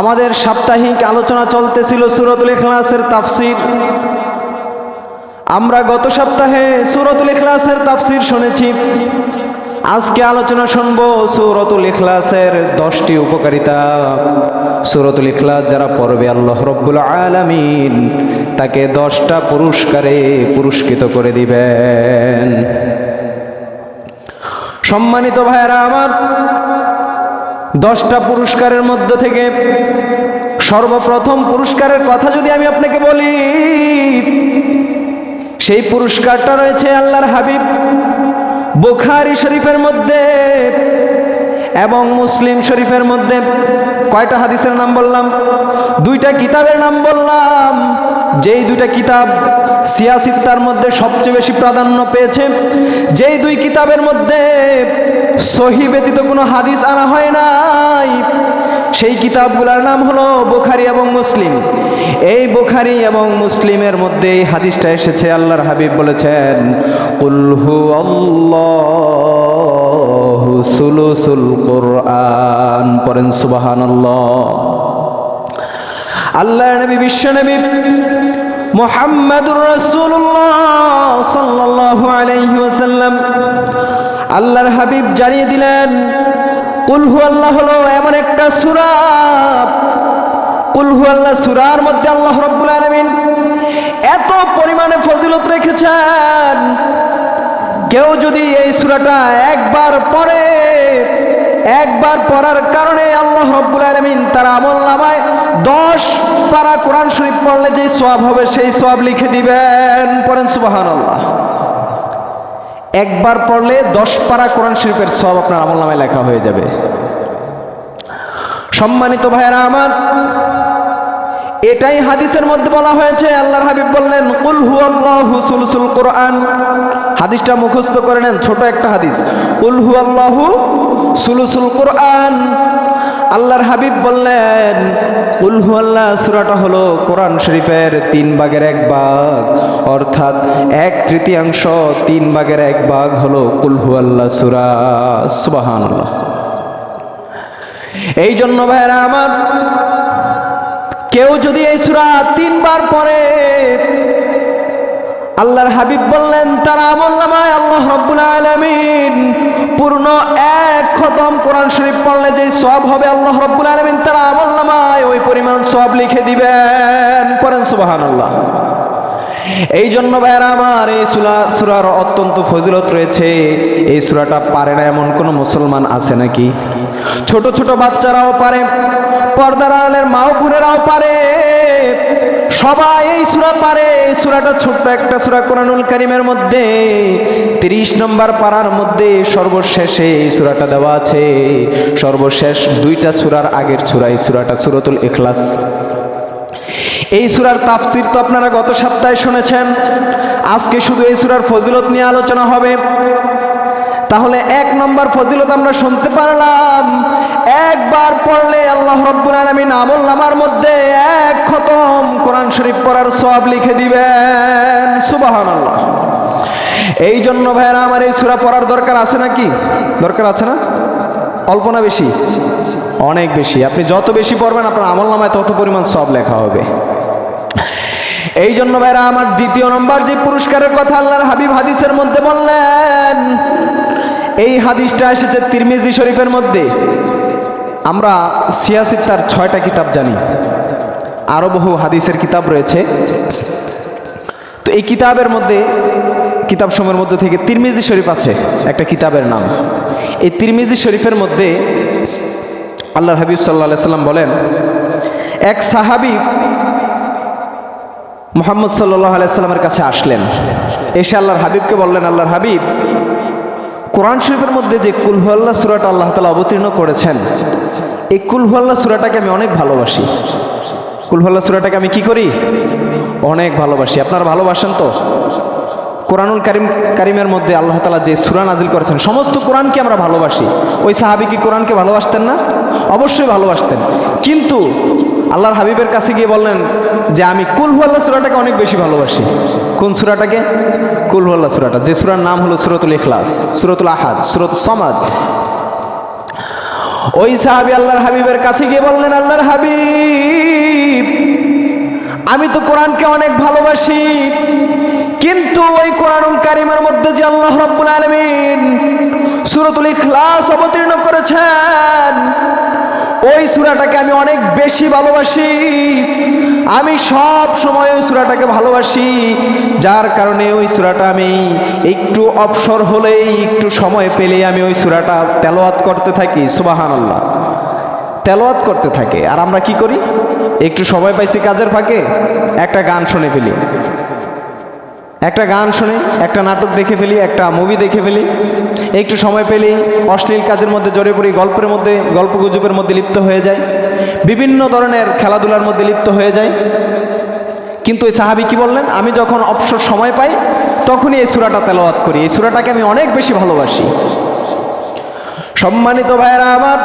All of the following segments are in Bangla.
আমাদের সাপ্তাহিক আলোচনা চলতেছিল সুরতুল ইখলাসের তাফসির। আমরা গত সপ্তাহে সুরতুল ইখলাসের তাফসির শুনেছি। আজকে আলোচনা শুনব সুরতুল ইখলাসের দশটি উপকারিতা। সুরতুল ইখলাস যারা পড়বে আল্লাহ রব্বুল আলামিন, তাকে দশটা পুরস্কারে পুরস্কৃত করে দিবেন। সম্মানিত ভাইয়েরা আমার দশটা পুরস্কারের মধ্য থেকে সর্বপ্রথম পুরস্কারের কথা যদি আমি আপনাকে বলি, সেই পুরস্কারটা রয়েছে আল্লাহর হাবিব বুখারি শরীফের মধ্যে এবং মুসলিম শরীফের মধ্যে। কয়টা হাদিসের নাম বললাম? দুইটা কিতাবের নাম বললাম। যেই দুইটা কিতাব সিয়াসিত্তার মধ্যে সবচেয়ে বেশি প্রাধান্য পেয়েছে, যেই দুই কিতাবের মধ্যে সহি ব্যতীত কোনো হাদিস আনা হয় নাই, সেই কিতাবগুলোর নাম হলো বুখারি এবং মুসলিম। এই বুখারি এবং মুসলিমের মধ্যে এই হাদিসটা এসেছে, আল্লাহর হাবিব বলেছেন কুলহু আল্লাহু সুলুসুল কোরআন। পড়েন সুবহানাল্লাহ। আল্লাহ নবী, বিশ্ব নবী মোহাম্মদুর আলাইহি ওয়াসাল্লাম আল্লাহর হাবিব জানিয়ে দিলেন কুলহু আল্লাহ হলো এমন একটা সূরা। কুলহু আল্লাহ সূরার মধ্যে আল্লাহ রাব্বুল আলামিন এত পরিমাণে ফজিলত রেখেছেন। কেউ যদি এই সূরাটা একবার পড়ে একবার পড়ার কারণে আল্লাহ রব্বুল আলমিন তার আমল নামায় দশ পারা কোরআন শরীফ পড়লে যে সোয়াব হবে সেই সোয়াব লিখে দিবেন। পড়েন সুবাহান আল্লাহ একবার পড়লে দশ পারা কোরআন শরীফের সব আপনার আমল নামায় লেখা হয়ে যাবে। সম্মানিত ভাইয়েরা আমার, এটাই হাদিসের মধ্যে বলা হয়েছে, আল্লাহর হাবিব বললেন, কুল হু আল্লাহু সুলসুল কোরআন। হাদিসটা মুখস্থ করে নেন, ছোট একটা হাদিস। কুল হু আল্লাহু সুলসুল কোরআন। আল্লাহর হাবিব বললেন উলহু আল্লাহ সুরাটা হলো কোরআন শরীফের তিন ভাগের এক ভাগ। অর্থাৎ এক তৃতীয়াংশ, তিন ভাগের এক ভাগ হলো কুলহু আল্লাহ সূরা। সুবহানাল্লাহ। এই জন্য ভাইরা আমার, কেউ যদি এই সুরা তিনবার পড়ে আল্লাহর হাবিব বললেন, তারা আমল নামায় আল্লাহ রব্বুল আলমিন পূর্ণ এক খতম কোরআন শরীফ পড়লে যে সব হবে আল্লাহ রব্বুল আলমিন, তারা আমল নামায় ওই পরিমাণ সব লিখে দিবেন। পড়েন সুবাহান আল্লাহ এই জন্য ভাইয়ারা আমার এই সুরা সুরার অত্যন্ত ফজিলত রয়েছে। এই সুরাটা পারে না এমন কোনো মুসলমান আছে নাকি? ছোট ছোট বাচ্চারাও পারে, পর্দার আড়ালের মাও বোনেরাও পারে। সবাই এই সুরা পারে। এই সুরাটা ছোট্ট একটা সুরা কোরআনুল কারিমের মধ্যে। তিরিশ নম্বর পাড়ার মধ্যে সর্বশেষে এই সুরাটা দেওয়া আছে। সর্বশেষ দুইটা সুরার আগের সুরা, এই সুরাটা সুরতুল এখলাস এই সুরার তাফসির তো আপনারা গত সপ্তাহে শুনেছেন। আজকে শুধু এই সুরার ফজিলত নিয়ে আলোচনা হবে। তাহলে এক নম্বর ফজিলত আমরা শুনতে পারলাম। একবার পড়লে আল্লাহ রব্বুল আলমিন আমল নামার মধ্যে এক খতম কোরআন শরীফ পড়ার সব লিখে দিবেন। সুবাহান আল্লাহ এই জন্য ভাইয়েরা, আমার এই সুরা পড়ার দরকার আছে নাকি? দরকার আছে না? অল্প না বেশি? অনেক বেশি। আপনি যত বেশি পড়বেন, আপনার আমল নামায় তত পরিমাণ সব লেখা হবে। এই জন্য ভাইরা আমার দ্বিতীয় নম্বর যে পুরস্কারের কথা আল্লাহর হাবিব হাদিসের মধ্যে বললেন এই হাদিসটা এসেছে তিরমিজি শরীফের মধ্যে। আমরা সিয়াসিত্তার ছয়টা কিতাব জানি। আরও বহু হাদিসের কিতাব রয়েছে। তো এই কিতাবের মধ্যে, কিতাব সময়ের মধ্যে থেকে তিরমিজি শরীফ আছে, একটা কিতাবের নাম। এই তিরমিজি শরীফের মধ্যে আল্লাহর হাবিব সাল্লাহ সাল্লাম বলেন, এক সাহাবি মোহাম্মদ সাল্লাহ আলাইস্লামের কাছে আসলেন। এসে আল্লাহর হাবিবকে বললেন, আল্লাহর হাবিব কোরআন শরীফের মধ্যে যে কুলহুয়াল্লাহ সুরাটা আল্লাহ তালা অবতীর্ণ করেছেন, এই কুলহুয়াল্লাহ সুরাটাকে আমি অনেক ভালোবাসি। কুলহুয়াল্লাহ সুরাটাকে আমি কি করি? অনেক ভালোবাসি। আপনারা ভালোবাসেন তো? কোরআনুল কারিম, কারিমের মধ্যে আল্লাহ তালা যে সুরা নাজিল করেছেন, সমস্ত কোরআনকে আমরা ভালোবাসি। ওই সাহাবি কি কোরআনকে ভালোবাসতেন না? অবশ্যই ভালোবাসতেন। কিন্তু আল্লাহর হাবিবের কাছে গিয়ে বললেন যে, আমি কুলহু আল্লাহ সুরাটাকে অনেক বেশি ভালোবাসি। কোন সুরাটাকে? কুলহু আল্লাহ সুরাটা। যে সুরার নাম হলো সুরতুল ইখলাস, সুরতুল আহাদ, সুরত সমাজ ওই সাহাবি আল্লাহর হাবিবের কাছে গিয়ে বললেন, আল্লাহর হাবিব, আমি তো কোরআনকে অনেক ভালোবাসি, কিন্তু ওই কোরআনুল কারিমের মধ্যে যে আল্লাহ রব্বুল আলমিন সুরতুল ইখলাস অবতীর্ণ করেছেন ওই সুরাটাকে আমি অনেক বেশি ভালোবাসি। আমি সব সময় ওই সুরাটাকে ভালোবাসি। যার কারণে ওই সুরাটা আমি একটু অবসর হলেই, একটু সময় পেলেই আমি ওই সুরাটা তেলাওয়াত করতে থাকি সুবাহান আল্লাহ তেলাওয়াত করতে থাকে। আর আমরা কি করি? একটু সময় পাইছি কাজের ফাঁকে, একটা গান শুনে ফেলি। একটা গান শুনে, একটা নাটক দেখে ফেলি, একটা মুভি দেখে ফেলি। একটু সময় পেলেই অশ্লীল কাজের মধ্যে জড়িয়ে পড়ি, গল্পের মধ্যে গল্প গুজবের মধ্যে লিপ্ত হয়ে যায় বিভিন্ন ধরনের খেলাধুলার মধ্যে লিপ্ত হয়ে যায় কিন্তু এই সাহাবি কি বললেন? আমি যখন অবসর সময় পাই, তখনই এই সুরাটা তেলাওয়াত করি। এই সুরাটাকে আমি অনেক বেশি ভালোবাসি। সম্মানিত ভাইয়েরা আমার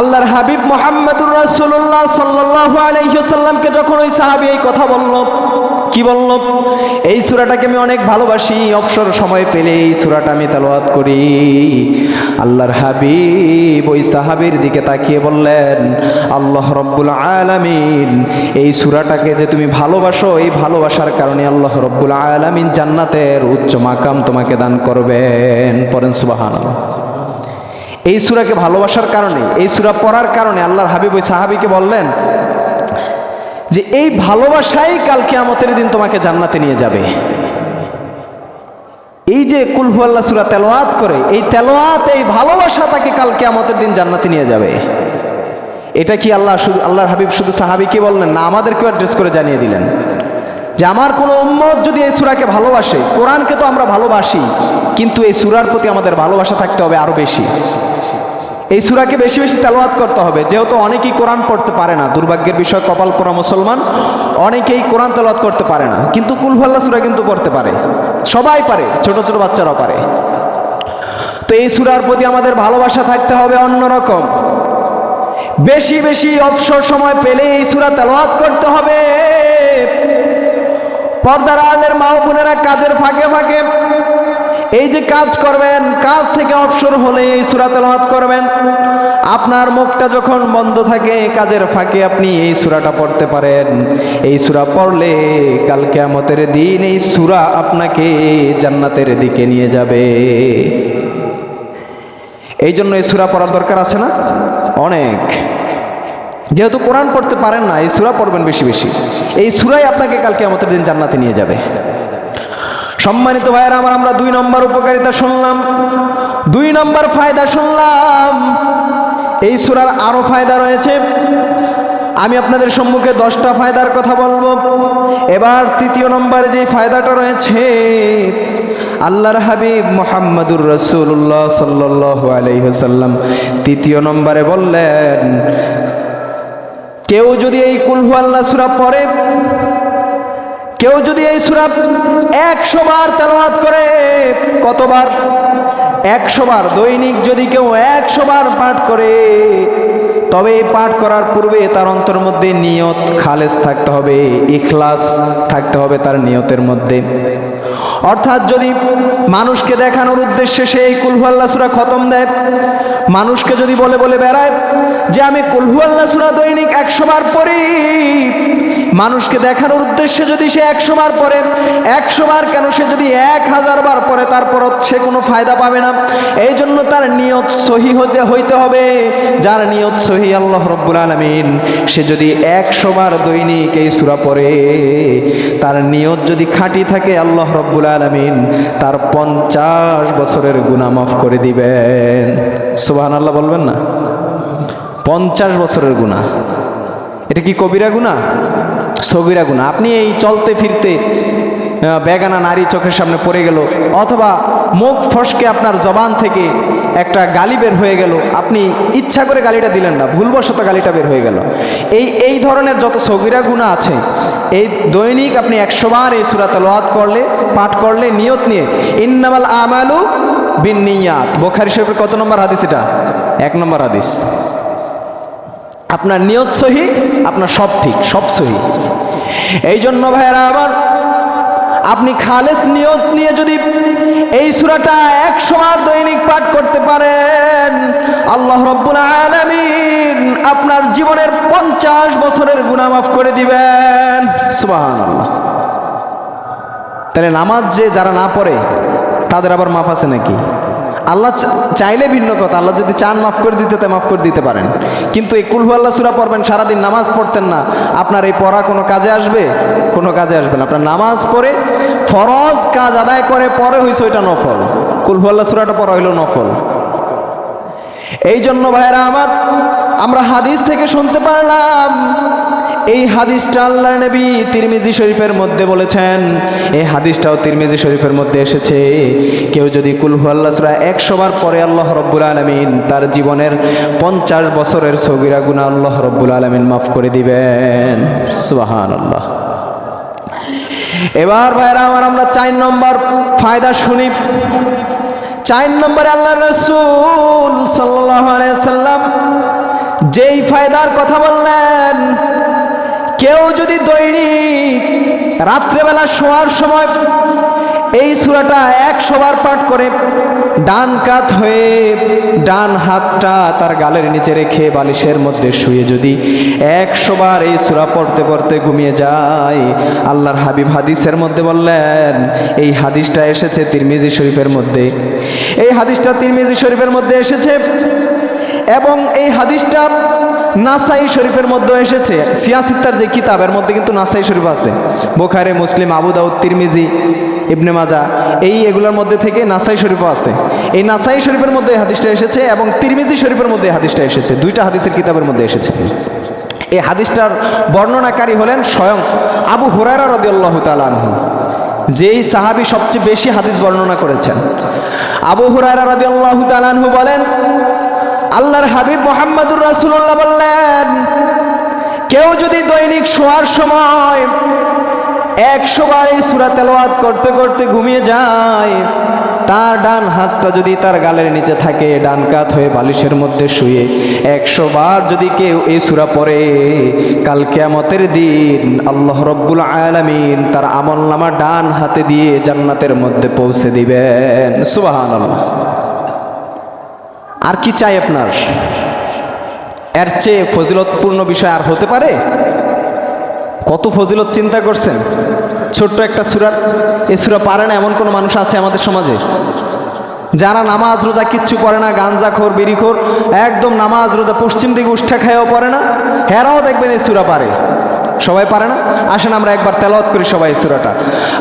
আল্লাহর হাবিব মোহাম্মদুর রাসূলুল্লাহ সাল্লাল্লাহু আলাইহি ওয়াসাল্লামকে যখন ওই সাহাবী এই কথা বলল, কি বলল? এই সূরাটাকে আমি অনেক ভালোবাসি, অবসর সময় পেলে এই সূরাটা আমি তেলাওয়াত করি। আল্লাহর হাবিব ওই সাহাবীর দিকে তাকিয়ে বললেন, আল্লাহ রব্বুল আলামিন, এই সূরাটাকে যে তুমি ভালোবাসো, এই ভালোবাসার কারণে আল্লাহ রব্বুল আলামিন জান্নাতের উচ্চ মাকাম তোমাকে দান করবেন। পরেন সুবহানাল্লাহ। এই সুরাকে ভালোবাসার কারণে, এই সুরা পড়ার কারণে আল্লাহর হাবিব ওই সাহাবিকে বললেন যে, এই ভালোবাসাই কালকে আমতের দিন তোমাকে জান্নাতে নিয়ে যাবে। এই যে কুলহু আল্লাহ সুরা তেলোয়াত করে, এই তেলোয়াত এই ভালোবাসা তাকে কালকে আমতের দিন জান্নাতে নিয়ে যাবে। এটা কি আল্লাহ শুধু, আল্লাহর হাবিব শুধু সাহাবিকে বললেন না? আমাদেরকেও অ্যাড্রেস করে জানিয়ে দিলেন। যে আমার কোনো উম্মত যদি এই সুরাকে ভালোবাসে, কোরআনকে তো আমরা ভালোবাসি, কিন্তু এই সুরার প্রতি আমাদের ভালোবাসা থাকতে হবে আরও বেশি। এই সুরাকে বেশি বেশি তেলাওয়াত করতে হবে, যেহেতু অনেকেই কোরআন পড়তে পারে না, দুর্ভাগ্যের বিষয়, কপাল পরা মুসলমান, অনেকেই কোরআন তেলাওয়াত করতে পারে না, কিন্তু কুলহাল্লা সুরা কিন্তু পড়তে পারে, সবাই পারে, ছোট ছোট বাচ্চারাও পারে। তো এই সুরার প্রতি আমাদের ভালোবাসা থাকতে হবে অন্যরকম বেশি বেশি অবসর সময় পেলে এই সুরা তেলাওয়াত করতে হবে। পর্দার আলের মা বোনেরা কাজের ফাঁকে ফাঁকে এই যে কাজ করবেন, কাজ থেকে অবসর হলে এই সুরা তেলাওয়াত করবেন। আপনার মুখটা যখন বন্ধ থাকে, কাজের ফাঁকে আপনি এই সুরাটা পড়তে পারেন। এই সুরা পড়লে কালকে আমতের দিন এই সুরা আপনাকে জান্নাতের দিকে নিয়ে যাবে। এই জন্য এই সুরা পড়ার দরকার আছে না? অনেক। যেহেতু কোরআন পড়তে পারেন না, এই সুরা পড়বেন বেশি বেশি। এই সুরাই আপনাকে কালকে আমাদের দিন জান্নাতে নিয়ে যাবে। সম্মানিত ভাইয়েরা, আমার আমরা দুই নম্বর উপকারিতা শুনলাম। দুই নম্বর ফায়দা শুনলাম। এই সুরার আরও ফায়দা রয়েছে। আমি আপনাদের সম্মুখে দশটা ফায়দার কথা বলব। এবার তৃতীয় নম্বরে যে ফায়দাটা রয়েছে, আল্লাহর হাবিব মোহাম্মদুর রসুল্লাহ সাল্লাহ আলহিহসাল্লাম তৃতীয় নম্বরে বললেন কেউ যদি এই কুলহু আল্লাহ সুরা পড়ে, কেউ যদি এই সুরা একশো বার তেলাওয়াত করে, কতবার? একশো বার। দৈনিক যদি কেউ একশো বার পাঠ করে, তবে এই পাঠ করার পূর্বে তার অন্তর মধ্যে নিয়ত খালেস থাকতে হবে, ইখলাস থাকতে হবে তার নিয়তের মধ্যে। অর্থাৎ যদি মানুষকে দেখানোর উদ্দেশ্যে সে এই কুলহু আল্লাহ সুরা খতম দেয়, মানুষকে যদি বলে বলে বেড়ায় যে আমি কুলহু আল্লাহ সুরা দৈনিক একশোবার পড়ি মানুষকে দেখানোর উদ্দেশ্যে যদি সে একশো বার পরে একশো বার কেন সে যদি এক হাজার বার পরে তারপর সে কোনো ফায়দা পাবে না। এই জন্য তার নিয়ত সহি হতে, হইতে হবে। যার নিয়ত সহি আল্লাহ রব্বুল আলমিন, সে যদি একশো বার দৈনিক এই সুরা পরে তার নিয়ত যদি খাঁটি থাকে আল্লাহ রব্বুল আলমিন, তার পঞ্চাশ বছরের গুণা মাফ করে দিবেন। সুবাহ আল্লাহ বলবেন না? পঞ্চাশ বছরের গুণা এটা কি কবিরা গুণা সগিরা গুণা। আপনি এই চলতে ফিরতে বেগানা নারী চোখের সামনে পড়ে গেল, অথবা মুখ ফসকে আপনার জবান থেকে একটা গালি বের হয়ে গেল, আপনি ইচ্ছা করে গালিটা দিলেন না, ভুলবশত গালিটা বের হয়ে গেল। এই এই ধরনের যত সগিরা গুণা আছে, এই দৈনিক আপনি একশো বার এই সুরাত লোয়াত করলে, পাঠ করলে নিয়ত নিয়ে, ইন্নামাল আমালু বিন নিয়াত বোখারি শরীফের কত নম্বর হাদিস এটা? এক নম্বর হাদিস। আপনার নিয়ত সহি, আপনার সব ঠিক, সব সহি। এই জন্য ভাইয়েরা আবার আপনি খালেস নিয়ত নিয়ে যদি এই সুরাটা একশো বার দৈনিক পাঠ করতে পারেন, আল্লাহ রব্বুল আলামিন আপনার জীবনের পঞ্চাশ বছরের গুনাহ মাফ করে দিবেন। তাহলে নামাজ যে যারা না পড়ে, তাদের আবার মাফ আছে নাকি? আল্লাহ চাইলে ভিন্ন কথা, আল্লাহ যদি চান মাফ করে দিতে, তাই মাফ করে দিতে পারেন। কিন্তু এই কুলহু আল্লাহ সুরা পড়বেন, সারাদিন নামাজ পড়তেন না। আপনার এই পড়া কোনো কাজে আসবে? কোনো কাজে আসবে না। আপনার নামাজ পড়ে, ফরজ কাজ আদায় করে, পরে হয়েছে ওইটা নফল। কুলহু আল্লাহ সুরাটা পড়া হইল নফল। এই জন্য ভাইরা আমার আমরা হাদিস থেকে শুনতে পারলাম। এই হাদিসটা আল্লাহ নবী তিরমিজি শরীফের মধ্যে বলেছেন। এই হাদিসটাও তিরমিজি শরীফের মধ্যে এসেছে। কেউ যদি কুলহু আল্লাহ সুরা একশো বার পরে আল্লাহ রব্বুল আলমিন, তার জীবনের পঞ্চাশ বছরের সগিরা গুণা আল্লাহ রব্বুল আলমিন মাফ করে দিবেন। সুবাহান আল্লাহ এবার ভাইরা আমার, আমরা চার নম্বর ফায়দা শুনি। চার নম্বরে আল্লাহ রসুল সাল্লাহ সাল্লাম যেই ফায়দার কথা বললেন, কেউ যদি দৈনিক রাত্রেবেলা শোয়ার সময় এই সুরাটা একশো বার পাঠ করে, ডান কাত হয়ে ডান হাতটা তার গালের নিচে রেখে বালিশের মধ্যে শুয়ে যদি একশোবার এই সুরা পড়তে পড়তে ঘুমিয়ে যায়, আল্লাহর হাবিব হাদিসের মধ্যে বললেন, এই হাদিসটা এসেছে তিরমিজি শরীফের মধ্যে। এই হাদিসটা তিরমিজি শরীফের মধ্যে এসেছে। এবং এই হাদিসটা নাসাই শরীফের মধ্যে এসেছে। সিয়াসিত্তার যে কিতাবের মধ্যে কিন্তু নাসাই শরীফ আছে। বোখারে, মুসলিম, আবু দাউদ, তিরমিজি, ইবনে মাজা এই এগুলোর মধ্যে থেকে নাসাই শরীফও আছে। এই নাসাই শরীফের মধ্যে হাদিসটা এসেছে এবং তিরমিজি শরীফের মধ্যে হাদিসটা এসেছে। দুইটা হাদিসের কিতাবের মধ্যে এসেছে। এই হাদিসটার বর্ণনাকারী হলেন স্বয়ং আবু হুরায়রা রদিয়াল্লাহু তাআলা আনহু, যেই সাহাবী সবচেয়ে বেশি হাদিস বর্ণনা করেছেন। আবু হুরায়রা রাদিয়াল্লাহু তাআলা আনহু বলেন আল্লাহর হাবিব মোহাম্মদুর রাসূলুল্লাহ বললেন, কেউ যদি দৈনিক শোয়ার সময় একশো বার এই সুরা তেলাওয়াত করতে করতে ঘুমিয়ে যায়, তার ডান হাতটা যদি তার গালের নিচে থাকে, ডান কাত হয়ে বালিশের মধ্যে শুয়ে একশো বার যদি কেউ এই সুরা পড়ে, কাল কেয়ামতের দিন আল্লাহ রব্বুল আলামিন তার আমল নামা ডান হাতে দিয়ে জান্নাতের মধ্যে পৌঁছে দিবেন। সুবহানাল্লাহ। আর কি চাই আপনার? এর চেয়ে ফজিলতপূর্ণ বিষয় আর হতে পারে? কত ফজিলত চিন্তা করছেন? ছোট্ট একটা সুরার এ সুরা পারে না এমন কোনো মানুষ আছে আমাদের সমাজে? যারা নামাজ, রোজা কিচ্ছু করে না, গাঞ্জা খোর বিড়িখোর একদম নামাজ, রোজা পশ্চিম দিকে উষ্ঠা খাইও পড়ে না, হেরাও দেখবেন এই সুরা পারে। সবাই পারে না? আসেন আমরা একবার তেলাওয়াত করি সবাই এই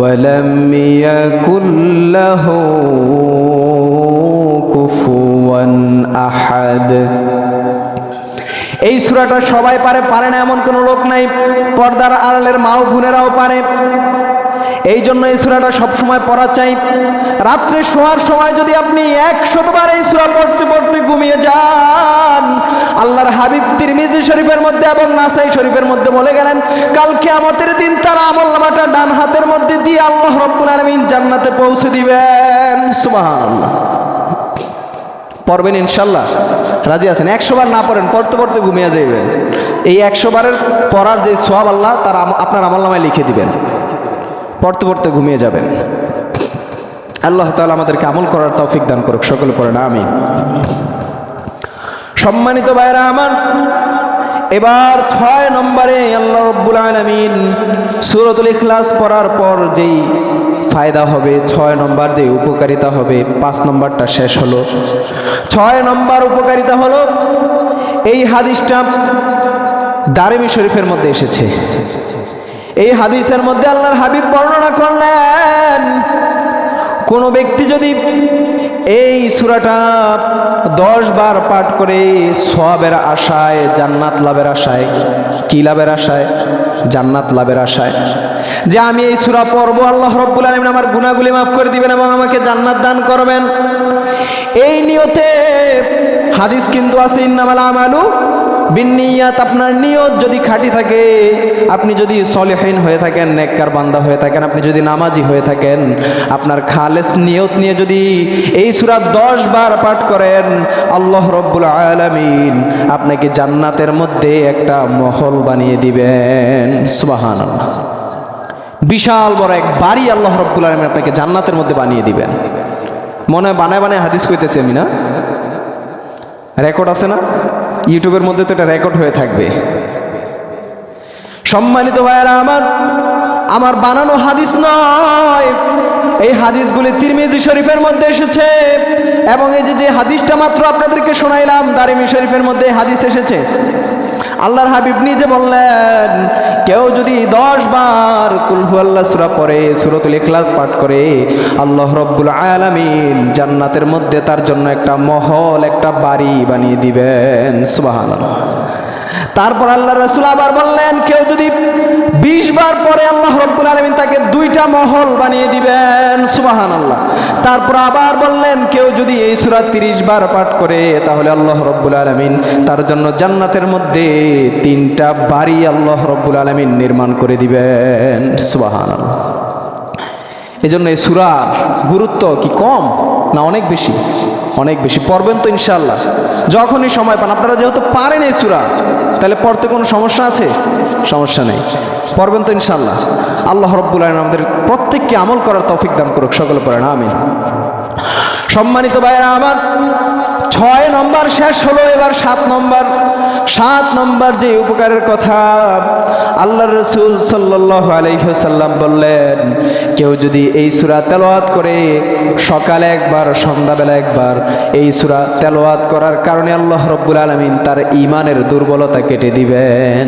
ولم يكن له كفوا أحد এই সুরাটা সবাই পারে পারে না এমন কোনো লোক নাই পর্দার আড়ালের মাও বোনেরাও পারে এই জন্য এই সুরাটা সবসময় পড়া চাই। রাত্রে শোয়ার সময় যদি আপনি একশতবার এই সুরা পড়তে পড়তে ঘুমিয়ে যান, আল্লাহর হাবিব তিরমিজি শরীফের মধ্যে এবং নাসাই শরীফের মধ্যে বলে গেলেন কালকে আমাদের দিন তার আমল নামাটা ডান হাতের মধ্যে দিয়ে আল্লাহ রব্বুল আলমিন জান্নাতে পৌঁছে দিবেন। সুবহানাল্লাহ। পড়বেন ইনশাল্লাহ রাজি আছেন? একশো বার না পড়েন, পড়তে পড়তে ঘুমিয়ে যাইবেন। এই একশো বারের পড়ার যে সোয়াব আল্লাহ, তার আপনার আমল নামায় লিখে দিবেন। পড়তে পড়তে ঘুমিয়ে যাবেন। আল্লাহ তাআলা আমাদেরকে আমল করার তৌফিক দান করুক, সকলে পড়ে না আমি সম্মানিত ভাইরা আমার, এবার ছয় নম্বরে আল্লাহ রব্বুল আলমিন সুরতুল ইখলাস পড়ার পর যেই ফায়দা হবে, ছয় নম্বর যে উপকারিতা হবে, পাঁচ নম্বরটা শেষ হলো। ছয় নম্বর উপকারিতা হলো, এই হাদিসটা দারেমি শরীফের মধ্যে এসেছে। এই হাদিসের মধ্যে আল্লাহর হাবিব বর্ণনা করলেন, কোনো ব্যক্তি যদি এই সুরাটা দশ বার পাঠ করে সবের আশায়, জান্নাত লাভের আশায়, কি লাভের আশায়? জান্নাত লাভের আশায়। যে আমি এই সুরা পর্ব আল্লাহ রব্বুল আলমিন আমার গুণাগুলি মাফ করে দিবেন এবং আমাকে জান্নাত দান করবেন। এই নিয়তে হাদিস কিন্তু আছে, ইন্নামাল আমালু বিনিয়াত আপনার নিয়ত যদি খাঁটি থাকে, আপনি যদি সলেহীন হয়ে থাকেন, নেককার বান্দা হয়ে থাকেন, আপনি যদি নামাজি হয়ে থাকেন, আপনার খালেস নিয়ত নিয়ে যদি এই সুরা দশ বার পাঠ করেন, আল্লাহ রব্বুল আলামিন আপনাকে জান্নাতের মধ্যে একটা মহল বানিয়ে দিবেন। সুবাহান বিশাল বড় এক বাড়ি আল্লাহ রব্বুল আলমিন আপনাকে জান্নাতের মধ্যে বানিয়ে দিবেন। মনে হয় বানায় বানায় হাদিস কইতেছি আমি না? রেকর্ড আছে না? ইউটিউবের মধ্যে তো এটা রেকর্ড হয়ে থাকবে। সম্মানিত ভাইয়েরা আমার আমার বানানো হাদিস নয়। এই হাদিসগুলি তিরমিজি শরীফের মধ্যে এসেছে এবং এই যে যে হাদিসটা মাত্র আপনাদেরকে শোনাইলাম, দারিমি শরীফের মধ্যে হাদিস এসেছে। আল্লাহর হাবিব নিজে বললেন, কেউ যদি দশ বার কুলহু আল্লাহ সুরা পরে সুরতুল ইখলাস পাঠ করে, আল্লাহ রব্বুল আলামিন জান্নাতের মধ্যে তার জন্য একটা মহল, একটা বাড়ি বানিয়ে দিবেন। সুবহানাল্লাহ। তারপর আল্লাহ রসুল আবার বললেন, কেউ যদি বিশ বার পরে আল্লাহ রব্বুল আলমিন তাকে দুইটা মহল বানিয়ে দিবেন সুবাহান আল্লাহ তারপর আবার বললেন, কেউ যদি এই সুরা তিরিশ বার পাঠ করে, তাহলে আল্লাহ রব্বুল আলমিন তার জন্য জান্নাতের মধ্যে তিনটা বাড়ি আল্লাহ রব্বুল আলমিন নির্মাণ করে দিবেন সুবাহান আল্লাহ এই জন্য এই সুরার গুরুত্ব কি কম না অনেক বেশি? অনেক বেশি পড়বেন তো ইনশাল্লাহ যখনই সময় পান, আপনারা যেহেতু পারেন এই সুরা, তাহলে পড়তে কোনো সমস্যা আছে? সমস্যা নেই। পড়বেন তো ইনশাল্লাহ আল্লাহ রব্বুল আলম আমাদের প্রত্যেককে আমল করার তফিক দান করুক, সকলে পড়েন, আমিন। সম্মানিত ভাইয়েরা আমার ছয় নম্বর শেষ হলো, এবার সাত নম্বর। সাত নম্বর যে উপকারের কথা আল্লাহ রসুল সাল্লাহ আলহ্লাম বললেন, কেউ যদি এই সুরা তেলোয়াত করে, সকালে একবার, সন্ধ্যাবেলা একবার এই সুরা তেলোয়াত করার কারণে আল্লাহ রব্বুল আলমিন তার ইমানের দুর্বলতা কেটে দিবেন।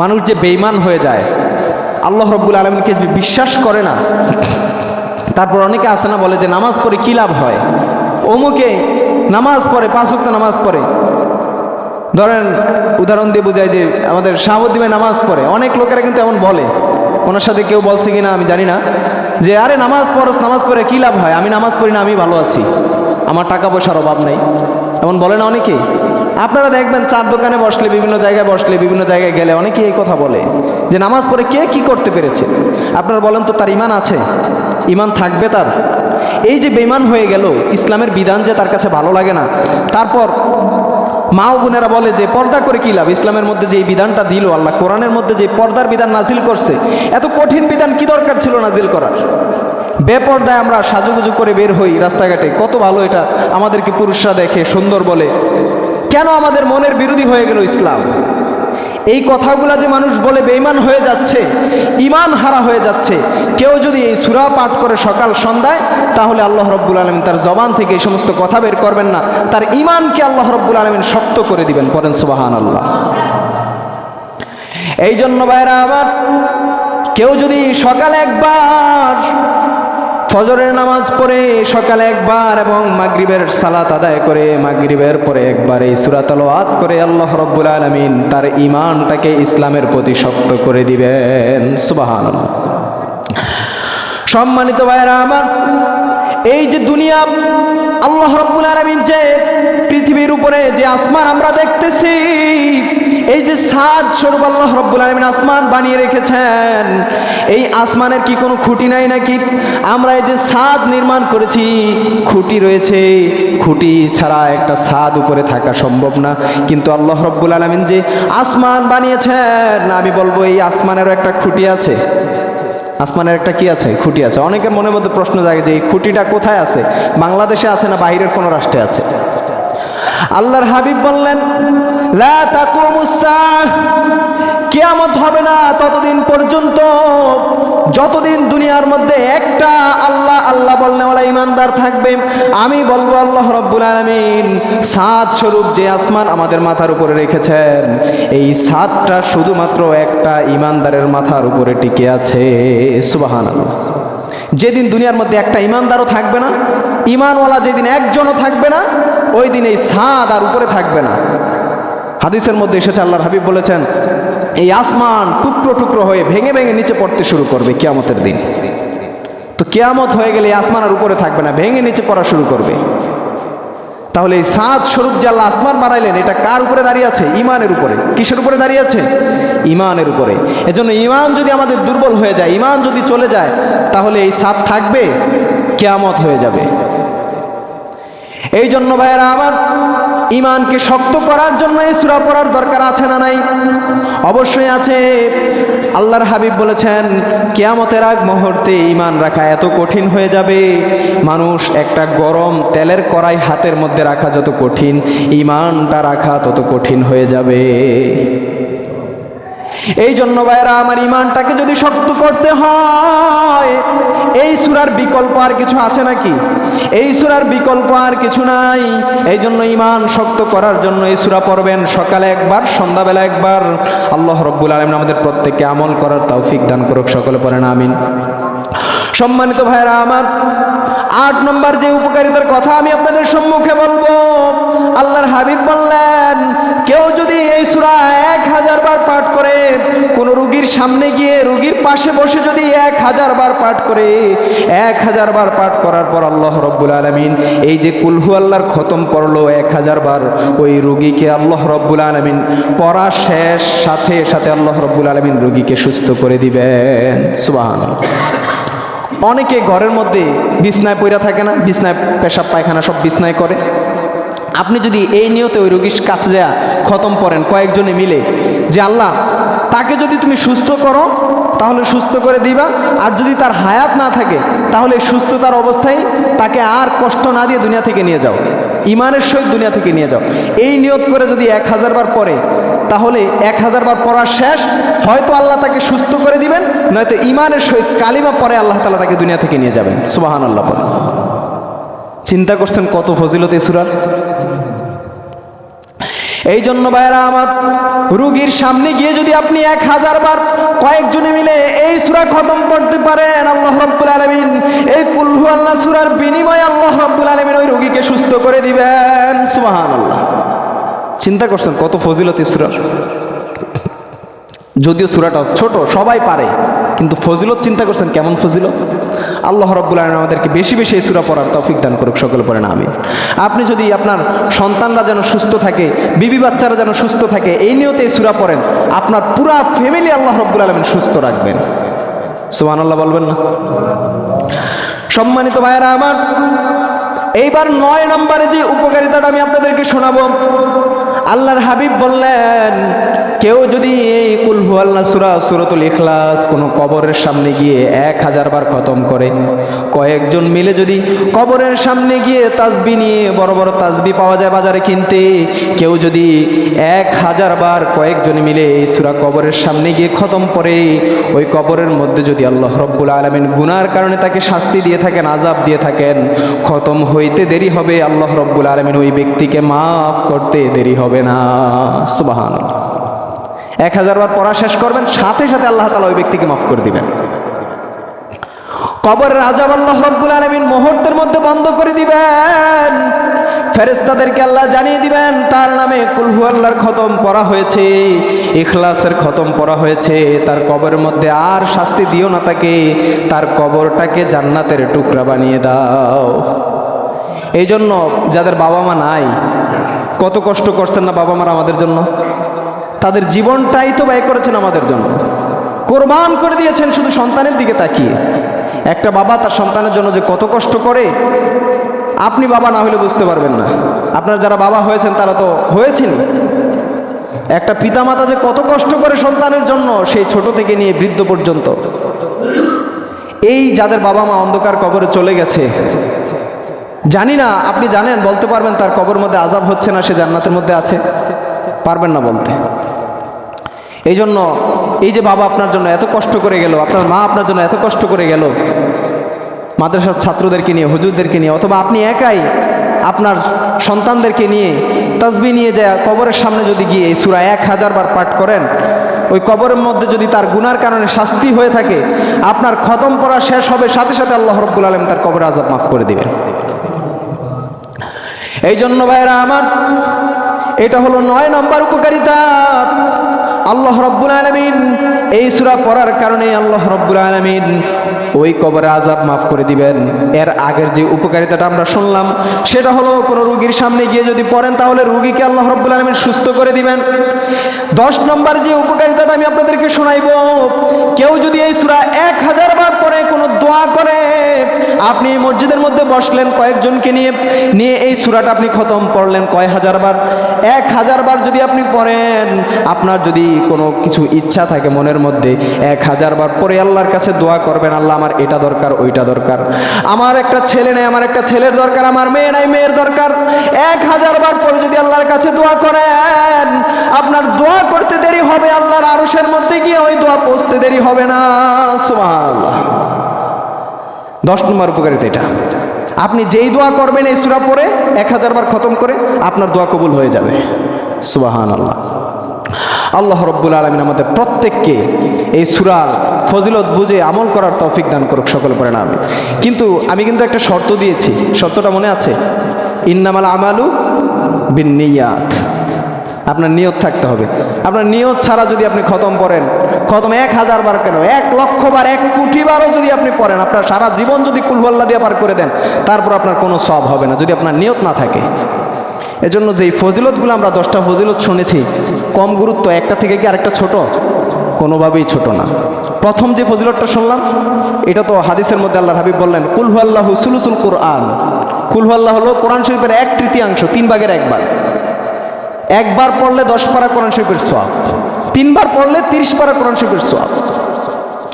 মানুষ যে বেইমান হয়ে যায়, আল্লাহ রব্বুল আলমিনকে বিশ্বাস করে না, তারপর অনেকে আসে না বলে যে নামাজ পড়ে কী লাভ হয়? অমুকে নামাজ পড়ে, পাঁচ ওয়াক্ত নামাজ পড়ে। ধরেন, উদাহরণ দিয়ে বোঝায় যে আমাদের শাহাবুদ্দিন নামাজ পড়ে। অনেক লোকেরা কিন্তু এমন বলে। ওনার সাথে কেউ বলছে কি না আমি জানি না। যে, আরে, নামাজ পড়স, নামাজ পড়ে কী লাভ হয়? আমি নামাজ পড়ি না, আমি ভালো আছি। আমার টাকা পয়সার অভাব নেই। এমন বলে না অনেকে? আপনারা দেখবেন চার দোকানে বসলে, বিভিন্ন জায়গায় বসলে, বিভিন্ন জায়গায় গেলে অনেকেই এই কথা বলে। যে, নামাজ পড়ে কে কি করতে পেরেছে? আপনারা বলেন তো, তার ইমান আছে? ইমান থাকবে তার। এই যে বেমান হয়ে গেল, ইসলামের বিধান যে তার কাছে ভালো লাগে না। তারপর মা ও বোনেরা বলে যে, পর্দা করে কি লাভ? ইসলামের মধ্যে যে বিধানটা দিল, আল্লাহ কোরআনের মধ্যে যে পর্দার বিধান নাজিল করছে, এত কঠিন বিধান কি দরকার ছিল নাজিল করার? বেপর্দায় আমরা সাজুগুজু করে বের হই রাস্তাঘাটে। কত ভালো এটা আমাদেরকে পুরুষরা দেখে, সুন্দর বলে। কেন আমাদের মনের বিরোধী হয়ে গেল ইসলাম? এই কথাগুলা যে মানুষ বলে বেইমান হয়ে যাচ্ছে ইমান হারা হয়ে যাচ্ছে, কেউ যদি এই সুরা পাঠ করে সকাল সন্ধ্যায়, তাহলে আল্লাহ রব্বুল আলমিন তার জবান থেকে এই সমস্ত কথা বের করবেন না, তার ইমানকে আল্লাহ রব্বুল আলমিন শক্ত করে দিবেন পরেন সুবাহান আল্লাহ এই জন্য ভাইরা আবার কেউ যদি সকালে একবার ফজরের নামাজ পড়ে সকালে একবার এবং মাগরিবের সালাত আদায় করে মাগরিবের পরে একবার এই সুরাতালোয়াত করে আল্লাহ রব্বুল আলমিন তার ইমানটাকে ইসলামের প্রতি শক্ত করে দিবেন। সুবাহান সম্মানিত ভাইরা আমার, এই যে দুনিয়া, আল্লাহ রব্বুল আলমিন যে পৃথিবীর উপরে যে আসমান আমরা দেখতেছি এই যে সাদ স্বরূপ আল্লাহ রব্বুল আলমিন আসমান বানিয়ে রেখেছেন, এই আসমানের কি কোনো খুঁটি নাই নাকি? আমরা এই যে সাদ নির্মাণ করেছি, খুঁটি রয়েছে, খুঁটি ছাড়া একটা সাদ উপরে থাকা সম্ভব না। কিন্তু আল্লাহ রব্বুল আলমিন যে আসমান বানিয়েছেন, আমি বলব এই আসমানেরও একটা খুঁটি আছে। আসমানের একটা কি আছে? খুঁটি আছে। অনেকের মনের মধ্যে প্রশ্ন জাগে যে এই খুঁটিটা কোথায় আছে? বাংলাদেশে আছে না বাইরের কোনো রাষ্ট্রে আছে? আল্লাহর হাবিব বললেন কিয়ামত হবে না ততদিন পর্যন্ত। যতদিন দুনিয়ার মধ্যে একটা আল্লাহ আল্লাহ বলনেওয়ালা ইমানদার থাকবে, আমি বলব আল্লাহ রব্বুল আলমিন, সাত স্বরূপ যে আসমান আমাদের মাথার উপরে রেখেছেন। এই সাতটা শুধুমাত্র একটা ইমানদারের মাথার উপরে টিকে আছে। সুবাহান যেদিন দুনিয়ার মধ্যে একটা ইমানদারও থাকবে না, ইমানওয়ালা যেদিন একজনও থাকবে না ওই দিন এই ছাদ আর উপরে থাকবে না। হাদিসের মধ্যে এসেছে, আল্লাহর হাবিব বলেছেন, এই আসমান টুকরো টুকরো হয়ে ভেঙে ভেঙে নিচে পড়তে শুরু করবে কিয়ামতের দিন। তো কেয়ামত হয়ে গেলে আসমান আর উপরে থাকবে না, ভেঙে নিচে পড়া শুরু করবে। তাহলে এই সাত স্বরূপ যে আল্লাহ আসমান বানাইলেন, এটা কার উপরে দাঁড়িয়ে আছে? ইমানের উপরে। কিসের উপরে দাঁড়িয়ে আছে? ইমানের উপরে। এজন্য ইমান যদি আমাদের দুর্বল হয়ে যায় ইমান যদি চলে যায়, তাহলে এই সাত থাকবে, কেয়ামত হয়ে যাবে। এই জন্য ভাইয়েরা আবার ইমানকে শক্ত করার জন্য এই সুরা পড়ার দরকার আছে না নাই? অবশ্যই আছে। আল্লাহর হাবিব বলেছেন, কেয়ামতের আগ মুহূর্তে ইমান রাখা এত কঠিন হয়ে যাবে। মানুষ একটা গরম তেলের কড়াই হাতের মধ্যে রাখা যত কঠিন ইমানটা রাখা তত কঠিন হয়ে যাবে। এই জন্য ভাইরা আমার ইমানটাকে যদি শক্ত করতে হয়, এই সুরার বিকল্প আর কিছু আছে নাকি? এই সুরার বিকল্প আর কিছু নাই। এই জন্য ইমান শক্ত করার জন্য এই সুরা পড়বেন সকালে একবার, সন্ধ্যাবেলা একবার। আল্লাহ রব্বুল আলম আমাদের প্রত্যেককে আমল করার তৌফিক দান করুক, সকলে পড়েন, আমিন। সম্মানিত ভাইরা আমার আট নম্বর যে উপকারিতার কথা আমি আপনাদের সম্মুখে বলব, আল্লাহর হাবিব বললেন, কেউ যদি এই সুরা এক হাজার বার পাঠ করে, কোন রুগীর সামনে গিয়ে রুগীর পাশে বসে যদি এক হাজার বার পাঠ করে, এক হাজার বার পাঠ করার পর আল্লাহ রব্বুল আলমিন এই যে কুলহু আল্লাহর খতম পড়ল এক হাজার বার, ওই রুগীকে আল্লাহ রব্বুল আলমিন পড়া শেষ সাথে সাথে আল্লাহ রব্বুল আলমিন রুগীকে সুস্থ করে দিবেন। সুবাহ অনেকে ঘরের মধ্যে বিছনায় পইরা থাকে না, বিছনায় পেশাব, পায়খানা সব বিছনায় করে। আপনি যদি এই নিয়তে ওই রোগীর কাছে যা খতম পড়েন কয়েকজনে মিলে, যে আল্লাহ, তাকে যদি তুমি সুস্থ করো, তাহলে সুস্থ করে দিবা, আর যদি তার হায়াত না থাকে, তাহলে সুস্থতার অবস্থায় তাকে আর কষ্ট না দিয়ে দুনিয়া থেকে নিয়ে যাও। ইমানের সহিত দুনিয়া থেকে নিয়ে যাও। এই নিয়ত করে যদি এক হাজার বার পরে তাহলে এক হাজার বার পড়া শেষ, হয়তো আল্লাহ তাকে সুস্থ করে দিবেন, নয়তো ইমানের সহিত কালিমা পরে আল্লাহ তালা তাকে দুনিয়া থেকে নিয়ে যাবেন। সুবাহান আল্লাহ চিন্তা করছেন কত ফজিলত এই সুরার? এই জন্য ভাইরা আমার রুগীর সামনে গিয়ে যদি আপনি এক হাজার বার কয়েকজনে মিলে এই সুরা খতম করতে পারেন, আল্লাহ রব্বুল আলমিন, এই কুলহু আল্লাহ সুরার বিনিময়ে আল্লাহ রব্বুল আলমিন ওই রুগীকে সুস্থ করে দিবেন। সুবাহান আল্লাহ চিন্তা করছেন কত ফজিলত এই যদিও সুরাটা ছোট, সবাই পারে, কিন্তু ফজিলত চিন্তা করছেন কেমন ফজিলত? আল্লাহ রব্বুল আলম আমাদেরকে বেশি বেশি এই সুরা পড়ার তৌফিক দান করুক, সকল পড়ে না আমি আপনি যদি আপনার সন্তানরা যেন সুস্থ থাকে, বিবি বাচ্চারা যেন সুস্থ থাকে, এই নিয়তে এই সুরা পড়েন, আপনার পুরা ফ্যামিলি আল্লাহ রব্বুল আলমিন সুস্থ রাখবেন। সুমান আল্লাহ বলবেন না? সম্মানিত ভাইয়েরা আমার এইবার নয় নম্বরে যে উপকারিতাটা আমি আপনাদেরকে শোনাবো আল্লাহর হাবিব বললেন কেউ যদি এই কুলহু আল্লাহ সুরা সুরতুল ইখলাস কোনো কবরের সামনে গিয়ে এক হাজার বার খতম করে, কয়েকজন মিলে যদি কবরের সামনে গিয়ে তাজবি নিয়ে বড় বড় তাজবি পাওয়া যায় বাজারে কিনতে, কেউ যদি এক হাজার বার কয়েকজন মিলে এই সুরা কবরের সামনে গিয়ে খতম করে, ওই কবরের মধ্যে যদি আল্লাহ রব্বুল আলমিন গুনার কারণে তাকে শাস্তি দিয়ে থাকেন আজাব দিয়ে থাকেন, খতম হইতে দেরি হবে, আল্লাহ রব্বুল আলমিন ওই ব্যক্তিকে মাফ করতে দেরি হবে না। সুবাহান এক হাজার বার পড়া শেষ করবেন, সাথে সাথে আল্লাহ তালা ওই ব্যক্তিকে মাফ করে দিবেন। কবরের রাজা আল্লাহ রব্বুল আলমিন মুহূর্তের মধ্যে বন্ধ করে দিবেন। ফেরেস্তাদেরকে আল্লাহ জানিয়ে দিবেন, তার নামে কুলহু আল্লাহর খতম পড়া হয়েছে, ইখলাসের খতম পড়া হয়েছে, তার কবরের মধ্যে আর শাস্তি দিও না তাকে, তার কবরটাকে জান্নাতের টুকরা বানিয়ে দাও। এই জন্য যাদের বাবা মা নাই, কত কষ্ট করছেন না বাবা মারা আমাদের জন্য? তাদের জীবনটাই তো ব্যয় করেছেন আমাদের জন্য। কোরবান করে দিয়েছেন শুধু সন্তানের দিকে তাকিয়ে। একটা বাবা তার সন্তানের জন্য যে কত কষ্ট করে, আপনি বাবা না হলে বুঝতে পারবেন না। আপনার যারা বাবা হয়েছেন তারা তো হয়েছেন একটা পিতামাতা যে কত কষ্ট করে সন্তানের জন্য, সেই ছোট থেকে নিয়ে বৃদ্ধ পর্যন্ত। এই যাদের বাবা মা অন্ধকার কবরে চলে গেছে, জানি না, আপনি জানেন, বলতে পারবেন তার কবর মধ্যে আজাব হচ্ছে না, সে জান্নাতের মধ্যে আছে। পারবেন না বলতে। এই জন্য এই যে বাবা আপনার জন্য এত কষ্ট করে গেল, আপনার মা আপনার জন্য এত কষ্ট করে গেল, মাদ্রাসার ছাত্রদেরকে নিয়ে, হুজুরদেরকে নিয়ে, অথবা আপনি একাই আপনার সন্তানদেরকে নিয়ে তসবি নিয়ে যায়, কবরের সামনে যদি গিয়ে সুরা এক হাজার বার পাঠ করেন, ওই কবরের মধ্যে যদি তার গুনার কারণে শাস্তি হয়ে থাকে, আপনার খতম পড়া শেষ হবে, সাথে সাথে আল্লাহ রব্বুল আলম তার কবর আজাব মাফ করে দিবেন। এই জন্য ভাইরা আমার, এটা হলো নয় নম্বর উপকারিতা। আল্লাহ রব্বুল আলমিন এই সুরা পড়ার কারণে আল্লাহ রব্বুল আলমিন ওই কবরে আজাব মাফ করে দিবেন। এর আগের যে উপকারিতাটা আমরা শুনলাম, সেটা হলো কোনো রুগীর সামনে গিয়ে যদি পড়েন, তাহলে রুগীকে আল্লাহ রব্বুল আলমিন সুস্থ করে দিবেন। দশ নম্বর যে উপকারিতাটা আমি আপনাদেরকে শোনাইব, কেউ যদি এই সুরা এক হাজার বার পরে দোয়া করে। আপনি মসজিদের মধ্যে বসলেন, কয়েকজনকে নিয়ে নিয়ে এই সুরাটা আপনি খতম পড়লেন কয় হাজার বার? এক হাজার বার যদি আপনি পড়েন, আপনার যদি কোনো কিছু ইচ্ছা থাকে মনের মধ্যে, এক হাজার বার পরে আল্লাহর কাছে দোয়া করবেন, আল্লাহ আমার এটা দরকার, ওইটা দরকার। আমার একটা ছেলে নেই, আমার একটা ছেলের দরকার, আমার মেয়ে নাই, মেয়ের দরকার। এক হাজার বার পরে যদি আল্লাহর কাছে দোয়া করেন, আপনার দোয়া করতে দেরি হবে, আল্লাহর আরশের মধ্যে গিয়ে ওই দোয়া পৌঁছতে দেরি হবে না। সুবহানাল্লাহ। দশ নম্বর উপকারিতা এটা। আপনি যেই দোয়া করবেন এই সুরা পরে এক হাজার বার খতম করে আপনার দোয়া কবুল হয়ে যাবে। সুবাহান আল্লাহ আল্লাহ রব্বুল আলমিন আমাদের প্রত্যেককে এই সুরার ফজিলত বুঝে আমল করার তৌফিক দান করুক, সকল পরে না আমি কিন্তু আমি কিন্তু একটা শর্ত দিয়েছি, শর্তটা মনে আছে? ইন্নামাল আমালু বিন নিয়াত। আপনার নিয়ত থাকতে হবে। আপনার নিয়ত ছাড়া যদি আপনি খতম পড়েন, খতম এক হাজার বার কেন? এক লক্ষ বার, এক কোটি বারও যদি আপনি পড়েন, আপনার সারা জীবন যদি কুলহল্লা দিয়ে পার করে দেন, তারপর আপনার কোনো সব হবে না যদি আপনার নিয়ত না থাকে। এজন্য যেই ফজিলতগুলো আমরা দশটা ফজিলত শুনেছি, কম গুরুত্ব একটা থেকে কি আরেকটা ছোট? কোনোভাবেই ছোট না। প্রথম যে ফজিলতটা শুনলাম, এটা তো হাদিসের মধ্যে আল্লাহ হাবিব বললেন কুলহু আল্লাহ সুলুসুল কোরআন। কুলহু আল্লাহ হলো কোরআন শরীফের এক তৃতীয়াংশ, তিন ভাগের একবার একবার পড়লে দশ পারা কোরআন শরীফের সোয়াব তিনবার পড়লে তিরিশ পারা কোরআন শরীফের সোয়াব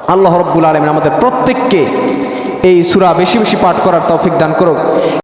আল্লাহ রব্বুল আলমিন আমাদের প্রত্যেককে এই সুরা বেশি বেশি পাঠ করার তৌফিক দান করুক।